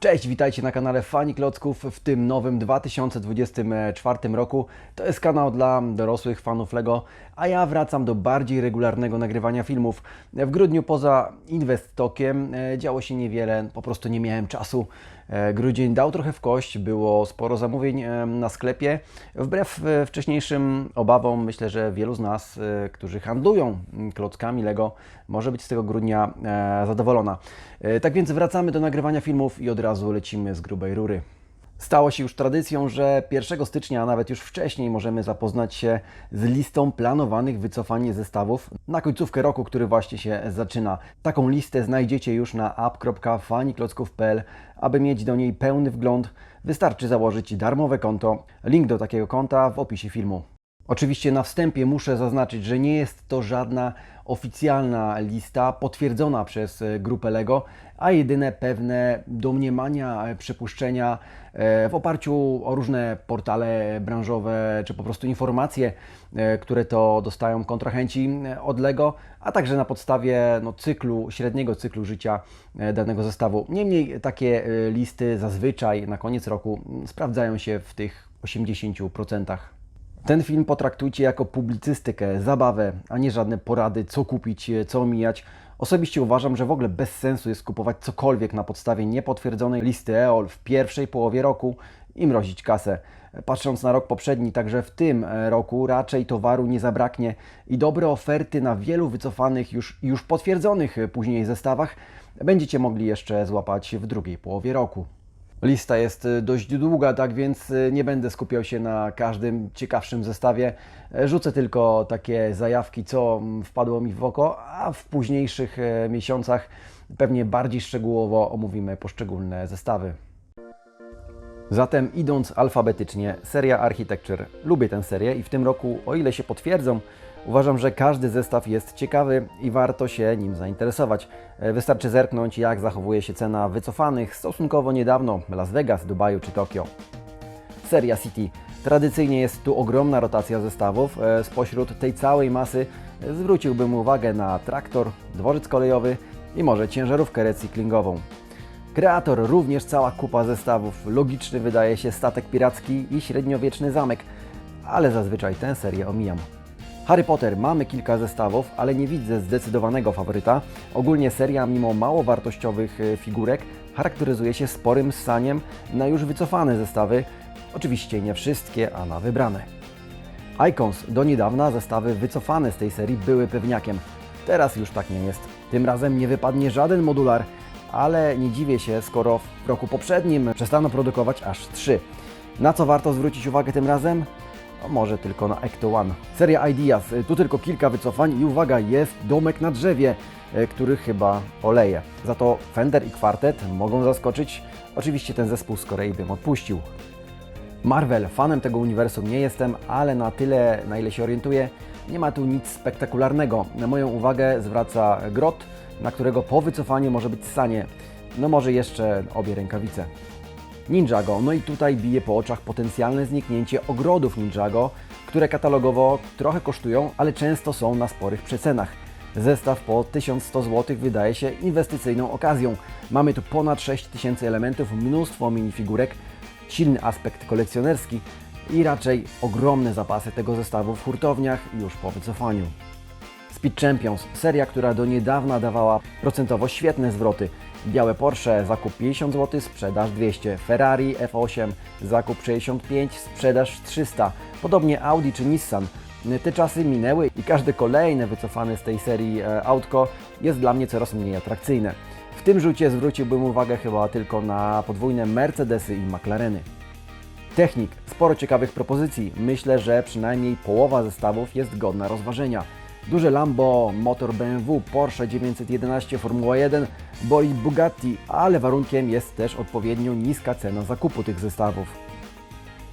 Cześć, witajcie na kanale Fani Klocków w tym nowym 2024 roku. To jest kanał dla dorosłych fanów LEGO, a ja wracam do bardziej regularnego nagrywania filmów. W grudniu poza Inwesttokiem e, działo się niewiele, po prostu nie miałem czasu. E, Grudzień dał trochę w kość, było sporo zamówień na sklepie. Wbrew e, wcześniejszym obawom, myślę, że wielu z nas, e, którzy handlują klockami LEGO, może być z tego grudnia zadowolona. Tak więc wracamy do nagrywania filmów i od razu lecimy z grubej rury. Stało się już tradycją, że 1 stycznia, a nawet już wcześniej, możemy zapoznać się z listą planowanych wycofań zestawów na końcówkę roku, który właśnie się zaczyna. Taką listę znajdziecie już na app.faniklocków.pl. Aby mieć do niej pełny wgląd, wystarczy założyć darmowe konto. Link do takiego konta w opisie filmu. Oczywiście na wstępie muszę zaznaczyć, że nie jest to żadna oficjalna lista potwierdzona przez e, grupę LEGO, a jedyne pewne domniemania, e, przypuszczenia e, w oparciu o różne portale branżowe, czy po prostu informacje, które to dostają kontrahenci od LEGO, a także na podstawie no, cyklu, średniego cyklu życia danego zestawu. Niemniej takie listy zazwyczaj na koniec roku sprawdzają się w tych 80%. Ten film potraktujcie jako publicystykę, zabawę, a nie żadne porady, co kupić, co omijać. Osobiście uważam, że w ogóle bez sensu jest kupować cokolwiek na podstawie niepotwierdzonej listy EOL w pierwszej połowie roku i mrozić kasę. Patrząc na rok poprzedni, także w tym e, roku raczej towaru nie zabraknie i dobre oferty na wielu wycofanych, już, już potwierdzonych później zestawach będziecie mogli jeszcze złapać w drugiej połowie roku. Lista jest y, dość długa, tak więc y, nie będę skupiał się na każdym ciekawszym zestawie. E, Rzucę tylko takie zajawki, co mm, wpadło mi w oko, a w późniejszych e, miesiącach pewnie bardziej szczegółowo omówimy poszczególne zestawy. Zatem idąc alfabetycznie, seria Architecture. Lubię tę serię i w tym roku, o ile się potwierdzą, uważam, że każdy zestaw jest ciekawy i warto się nim zainteresować. E, Wystarczy zerknąć, jak zachowuje się cena wycofanych stosunkowo niedawno Las Vegas, Dubaju czy Tokio. Seria City. Tradycyjnie jest tu ogromna rotacja zestawów. E, Spośród tej całej masy e, zwróciłbym uwagę na traktor, dworzec kolejowy i może ciężarówkę recyklingową. Kreator również cała kupa zestawów. Logiczny wydaje się statek piracki i średniowieczny zamek, ale zazwyczaj tę serię omijam. Harry Potter mamy kilka zestawów, ale nie widzę zdecydowanego faworyta. Ogólnie seria, mimo mało wartościowych e, figurek, charakteryzuje się sporym ssaniem na już wycofane zestawy. Oczywiście nie wszystkie, a na wybrane. Icons do niedawna zestawy wycofane z tej serii były pewniakiem. Teraz już tak nie jest. Tym razem nie wypadnie żaden modular, ale nie dziwię się, skoro w roku poprzednim przestano produkować aż trzy. Na co warto zwrócić uwagę tym razem? No, może tylko na Ecto One. Seria Ideas, tu tylko kilka wycofań i uwaga, jest domek na drzewie, e, który chyba oleje. Za to Fender i Quartet mogą zaskoczyć. Oczywiście ten zespół z Korei bym odpuścił. Marvel, fanem tego uniwersum nie jestem, ale na tyle, na ile się orientuję, nie ma tu nic spektakularnego. Na moją uwagę zwraca grot, na którego po wycofaniu może być sanie. No może jeszcze obie rękawice. Ninjago, no i tutaj bije po oczach potencjalne zniknięcie ogrodów Ninjago, które katalogowo trochę kosztują, ale często są na sporych przecenach. Zestaw po 1100 zł wydaje się inwestycyjną okazją. Mamy tu ponad 6000 elementów, mnóstwo minifigurek, silny aspekt kolekcjonerski i raczej ogromne zapasy tego zestawu w hurtowniach już po wycofaniu. Speed Champions, seria, która do niedawna dawała procentowo świetne zwroty. Białe Porsche, zakup 50 zł, sprzedaż 200. Ferrari F8, zakup 65, sprzedaż 300. Podobnie Audi czy Nissan. Te czasy minęły i każde kolejne wycofane z tej serii e, autko jest dla mnie coraz mniej atrakcyjne. W tym rzucie zwróciłbym uwagę chyba tylko na podwójne Mercedesy i McLareny. Technik, sporo ciekawych propozycji. Myślę, że przynajmniej połowa zestawów jest godna rozważenia. Duże Lambo, motor BMW, Porsche 911, Formuła 1, bolid Bugatti, ale warunkiem jest też odpowiednio niska cena zakupu tych zestawów.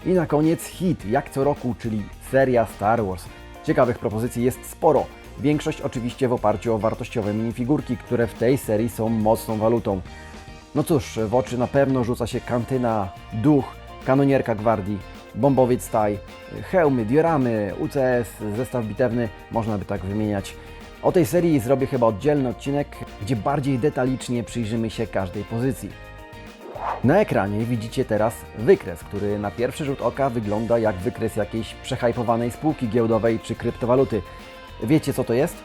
I na koniec hit, jak co roku, czyli seria Star Wars. Ciekawych propozycji jest sporo. Większość oczywiście w oparciu o wartościowe minifigurki, które w tej serii są mocną walutą. No cóż, w oczy na pewno rzuca się kantyna, duch, kanonierka gwardii, bombowiec taj, hełmy, dioramy, UCS, zestaw bitewny, można by tak wymieniać. O tej serii zrobię chyba oddzielny odcinek, gdzie bardziej detalicznie przyjrzymy się każdej pozycji. Na ekranie widzicie teraz wykres, który na pierwszy rzut oka wygląda jak wykres jakiejś przehajpowanej spółki giełdowej czy kryptowaluty. Wiecie co to jest?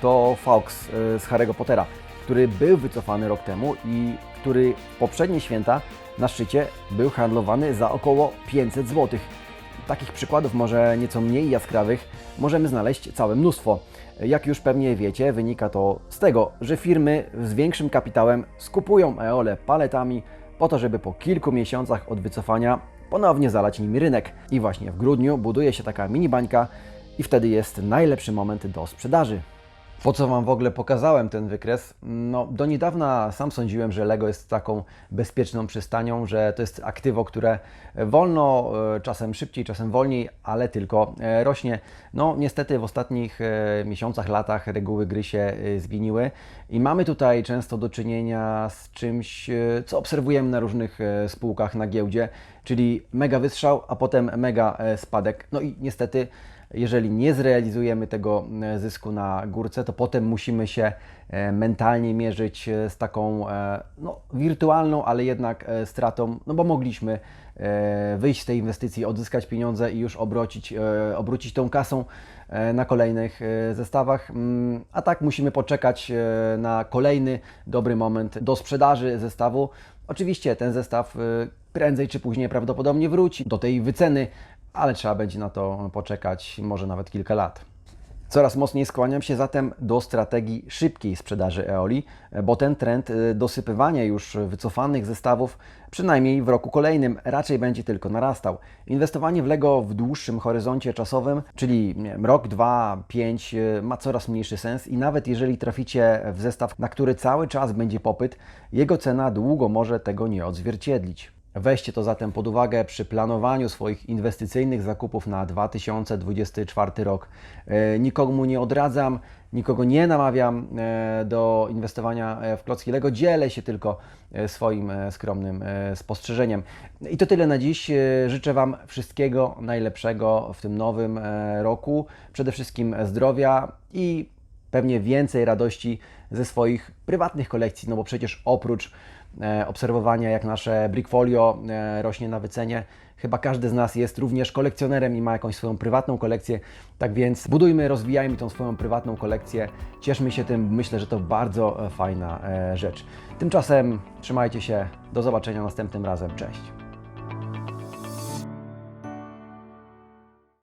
To Fawkes y, z Harry'ego Pottera, który był wycofany rok temu i który w poprzednie święta na szczycie był handlowany za około 500 zł. Takich przykładów, może nieco mniej jaskrawych, możemy znaleźć całe mnóstwo. Jak już pewnie wiecie, wynika to z tego, że firmy z większym kapitałem skupują eole paletami po to, żeby po kilku miesiącach od wycofania ponownie zalać nimi rynek. I właśnie w grudniu buduje się taka mini bańka i wtedy jest najlepszy moment do sprzedaży. Po co Wam w ogóle pokazałem ten wykres? No, do niedawna sam sądziłem, że Lego jest taką bezpieczną przystanią, że to jest aktywo, które wolno, e, czasem szybciej, czasem wolniej, ale tylko e, rośnie. No, niestety w ostatnich e, miesiącach, latach reguły gry się zmieniły i mamy tutaj często do czynienia z czymś, co obserwujemy na różnych spółkach na giełdzie, czyli mega wystrzał, a potem mega spadek. No i niestety jeżeli nie zrealizujemy tego e, zysku na górce, to potem musimy się e, mentalnie mierzyć e, z taką no, wirtualną, ale jednak stratą, no bo mogliśmy wyjść z tej inwestycji, odzyskać pieniądze i już obrócić, e, obrócić tą kasą na kolejnych zestawach. Mm, A tak musimy poczekać na kolejny dobry moment do sprzedaży zestawu. Oczywiście ten zestaw prędzej czy później prawdopodobnie wróci do tej wyceny, ale trzeba będzie na to poczekać może nawet kilka lat. Coraz mocniej skłaniam się zatem do strategii szybkiej sprzedaży Eoli, bo ten trend y, dosypywania już wycofanych zestawów, przynajmniej w roku kolejnym, raczej będzie tylko narastał. Inwestowanie w Lego w dłuższym horyzoncie czasowym, czyli rok, dwa, pięć, y, ma coraz mniejszy sens i nawet jeżeli traficie w zestaw, na który cały czas będzie popyt, jego cena długo może tego nie odzwierciedlić. Weźcie to zatem pod uwagę przy planowaniu swoich inwestycyjnych zakupów na 2024 rok. E, Nikomu nie odradzam, nikogo nie namawiam e, do inwestowania e, w klocki Lego, dzielę się tylko swoim skromnym spostrzeżeniem. I to tyle na dziś. Życzę Wam wszystkiego najlepszego w tym nowym roku. Przede wszystkim zdrowia i pewnie więcej radości ze swoich prywatnych kolekcji, no bo przecież oprócz e, obserwowania, jak nasze brickfolio e, rośnie na wycenie, chyba każdy z nas jest również kolekcjonerem i ma jakąś swoją prywatną kolekcję. Tak więc budujmy, rozwijajmy tą swoją prywatną kolekcję, cieszmy się tym, myślę, że to bardzo e, fajna rzecz. Tymczasem trzymajcie się, do zobaczenia następnym razem, cześć.